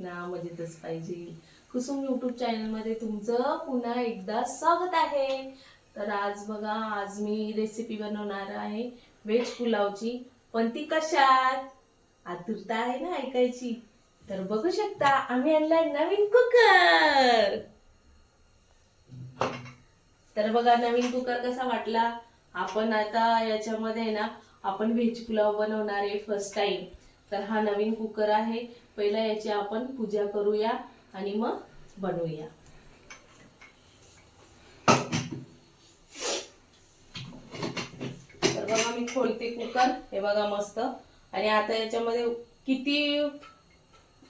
ना मजेतच पाहिजे. कुसुम यूट्यूब चॅनलमध्ये तुमचं पुन्हा एकदा स्वागत आहे. तर आज बघा आज मी रेसिपी बनवणार आहे व्हेज पुलावची. पण ती कशात? आतुरता आहे ना ऐकायची. तर बघू शकता आम्ही आणलाय नवीन कुकर. तर बघा नवीन कुकर कसा वाटला? आपण आता याच्यामध्ये ना आपण व्हेज पुलाव बनवणार आहे फर्स्ट टाइम तर हा नवीन कुकर आहे. पहिला याची आपण पूजा करूया आणि मग बनवूया. तर बघा मी खोलते कुकर हे बघा मस्त. आणि आता याच्यामध्ये किती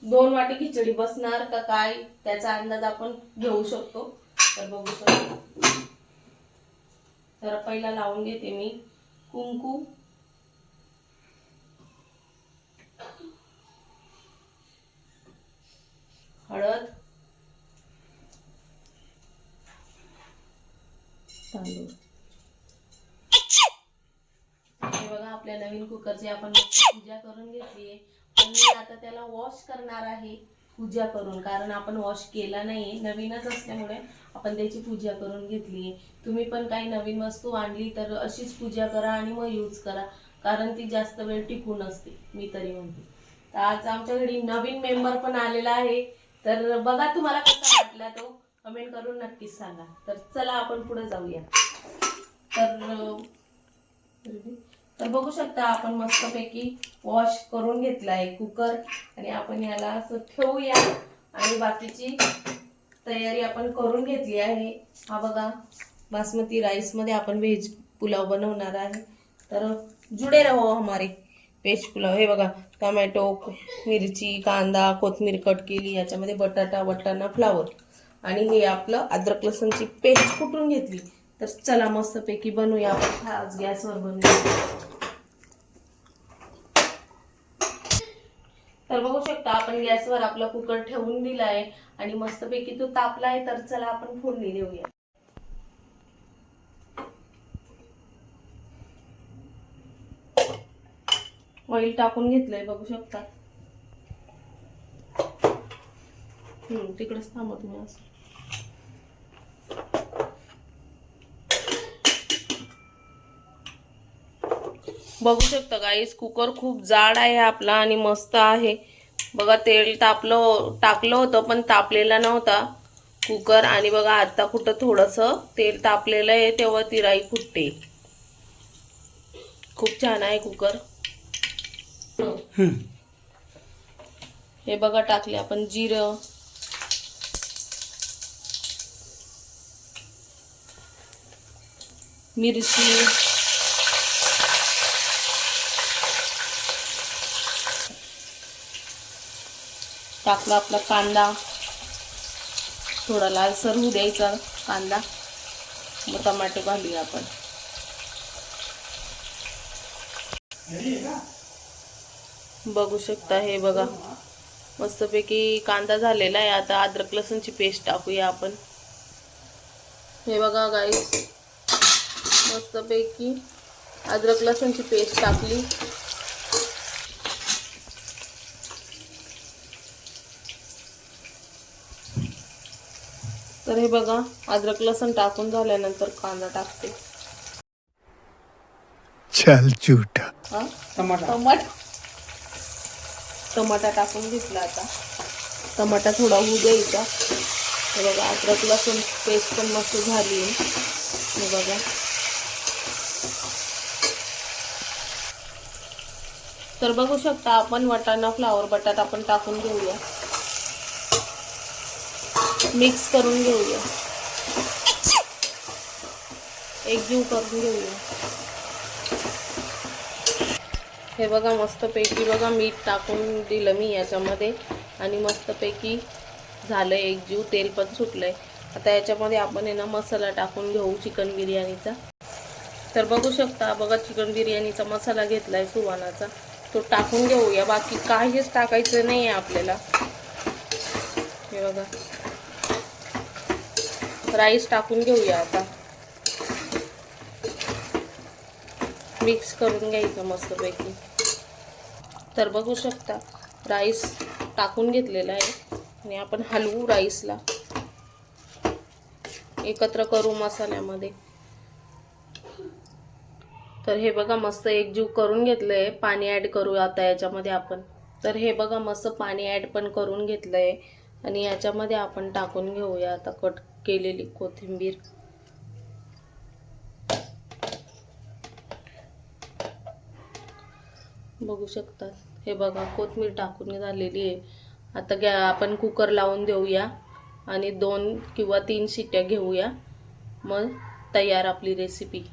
दोन वाटी खिचडी बसणार का काय त्याचा अंदाज आपण घेऊ शकतो. तर बघू शकतो. तर पहिला लावून घेते मी. कुंकू. हळद. तांदूळ. हे बघा आपल्या नवीन कुकरची आपण पूजा करून घेतलीये पण मी आता त्याला वॉश करणार आहे पूजा करून. कारण आपण वॉश केला नाहीये नवीनच असल्यामुळे आपण त्याची पूजा करून घेतलीये तुम्ही पण काही नवीन वस्तू आणली तर अशीच पूजा करा आणि मग यूज करा. कारण ती जास्त वेळ टिकून असते मी तरी म्हणते. तर आज आमच्या घरी नवीन मेंबर पण आलेला आहे. तर बघा तुम्हाला कसा वाटला तो. कमेंट करून नक्कीच सांगा. तर चला आपण पुढे जाऊया. तर तर बघू शकता आपण मस्तपैकी वॉश करून घेतला आहे कुकर आणि आपण याला असं ठेवूया. आणि बाकीची तयारी आपण करून घेतली आहे. हा बघा बासमती राईसमध्ये आपण व्हेज पुलाव बनवणार आहे. तर जुडे रहो हमारे. व्हेज पुलाव हे बघा टमॅटो मिरची कांदा कोथमीर कट केली याच्यामध्ये बटाटा वटाणा फ्लावर. आणि हे आपलं अद्रक लसूणची पेस्ट कुटून घेतली? तर चला मस्तपैकी बनवूया. आपण आज गॅसवर बनवूया. तर बघू शकता आपण गॅसवर आपला कुकर ठेवून आहे आणि मस्तपैकी तो तापला आहे तर चला आपण फोडणी देऊया. ऑइल टाकून घेतलंय बघू शकता. तिकडेच थांबा तुम्ही असं. बघू शकता गाईस कुकर खूप जाड आहे आपला आणि मस्त आहे. बघा तेल तापलं टाकलं होतं पण तापलेला नव्हता कुकर आणि बघा आता कुठं थोडंसं तेल तापलेलं आहे तेव्हा ती राई फुटते. खूप छान आहे कुकर हे बघा टाकले आपण जिरं. मिरची. टाकला आपला कांदा. थोडा लालसर होऊ द्यायचा कांदा. मग टमाटे घालूया आपण. बघू शकता हे बघा. मस्तपैकी कांदा झालेला आहे. आता अद्रक लसूणची पेस्ट टाकूया आपण. हे बघा गाईस मस्तपैकी अद्रक लसूणची पेस्ट टाकली. तर हे बघा अद्रक लसूण टाकून झाल्यानंतर कांदा टाकते. चल झूठा हा? टमाटा टाकून घेतला आता. टमाटा थोडा होऊ द्यायचा. हे बघा अद्रक लसूण पेस्ट पण मस्त झाली आहे. हे बघा. तर बघू शकता आपण वटाणा फ्लावर बटाटा आपण टाकून घेऊया. मिक्स करून घेऊया. एकजीव करून घेऊया. हे बघा मस्तपैकी बघा मीठ टाकून दिलं मी याच्यामध्ये. आणि मस्तपैकी झालं एक जीव तेल पण सुटलंय. आता याच्यामध्ये आपण आहे ना मसाला टाकून घेऊ चिकन बिर्याणीचा. तर बघू शकता बघा चिकन बिर्याणीचा मसाला घेतलाय सुवानाचा. तो टाकून घेऊया. बाकी काहीच टाकायचं नाही आहे आपल्याला. हे बघा. राईस टाकून घेऊया आता. मिक्स करून घ्यायचं मस्तपैकी. तर बघू शकता राईस टाकून घेतलेला आहे. आणि आपण हलवू राईसला एकत्र करू मसाल्यामध्ये. तर हे बघा मस्त एकजीव करून घेतलंय. पाणी ऍड करू आता याच्यामध्ये आपण. तर हे बघा मस्त पाणी ऍड पण करून घेतलंय. आणि याच्यामध्ये आपण टाकून घेऊया आता कट केलेली कोथिंबीर. बघू शकतात. हे बघा कोथमीर टाकून झालेली आहे. आता गॅ आपण कुकर लावून देऊया आणि दोन किंवा तीन शिट्ट्या घेऊया. मग तयार आपली रेसिपी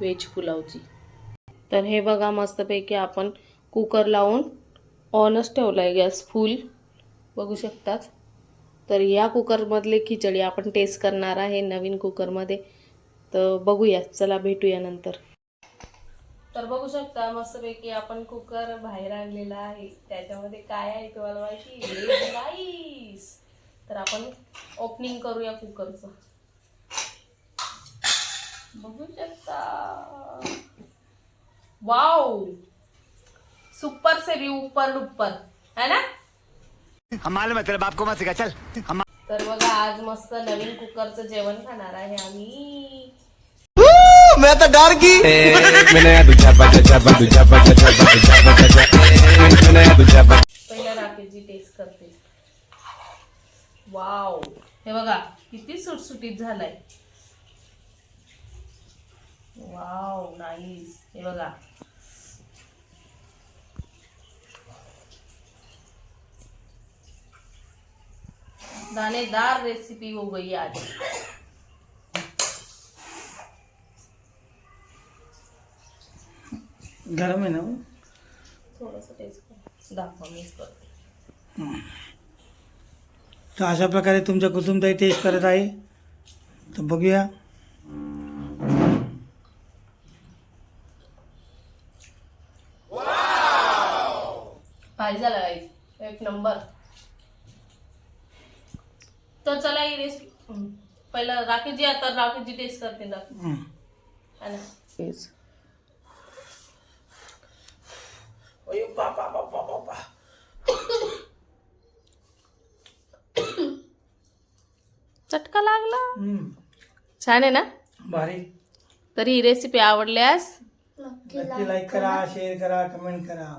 व्हेज पुलावची. तर हे बघा मस्तपैकी आपण कुकर लावून ऑनच ठेवला आहे गॅस फुल बघू शकतात. तर या कुकरमधले खिचडी आपण टेस्ट करणार आहे नवीन कुकरमध्ये तर बघूया चला भेटूया नंतर. तर बघू शकता मस्तपैकी आपण कुकर बाहेर आणलेला आहे. त्याच्यामध्ये काय आहे तुम्हाला माहिती राईस तर आपण ओपनिंग करूया कुकरचं बघू शकता. वाव सुपर से भी ऊपर डुप्पर है ना? हम मालूम तेरे बाप को मत सिखा चल। हम तर बघा आज मस्त नवीन कुकरचं जेवण खाणार आहे आम्ही. मैं तो डर की पहिल्या राखेची टेस्ट करते. वाव हे बघा किती सुटसुटीत झालाय. वाव नाईस हे बघा. दानेदार रेसिपी हो गई आज. गरम आहे ना हो? थोडस टेस्ट दाखवा मीच करते. तर अशा प्रकारे तुमच्या कुटुंबाई टेस्ट करत आहे. तर बघूया. भारी झाला गाईज एक नंबर तर चला ही रेसिपी पहिलं राखेची आता राखेची टेस्ट करते ना हं. है ना चटका लागला? हं. छान आहे ना? भारी. तर ही रेसिपी आवडल्यास? नक्की लाईक करा शेअर करा कमेंट करा.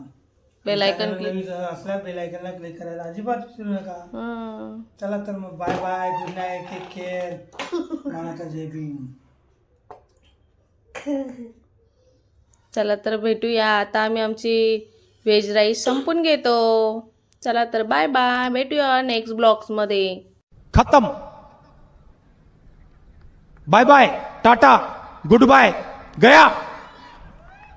बेल आयकॉन क्लिक असला बेल आयकनला क्लिक करायला अजिबात विसरू नका. चला तर मग bye bye good night take care मानाचा जय भीम. चला तर भेटूया. आता आम्ही आमची व्हेज राईस संपून घेतो. चला तर बाय बाय भेटूया नेक्स्ट ब्लॉग्समध्ये खतम. Bye bye tata good bye गया.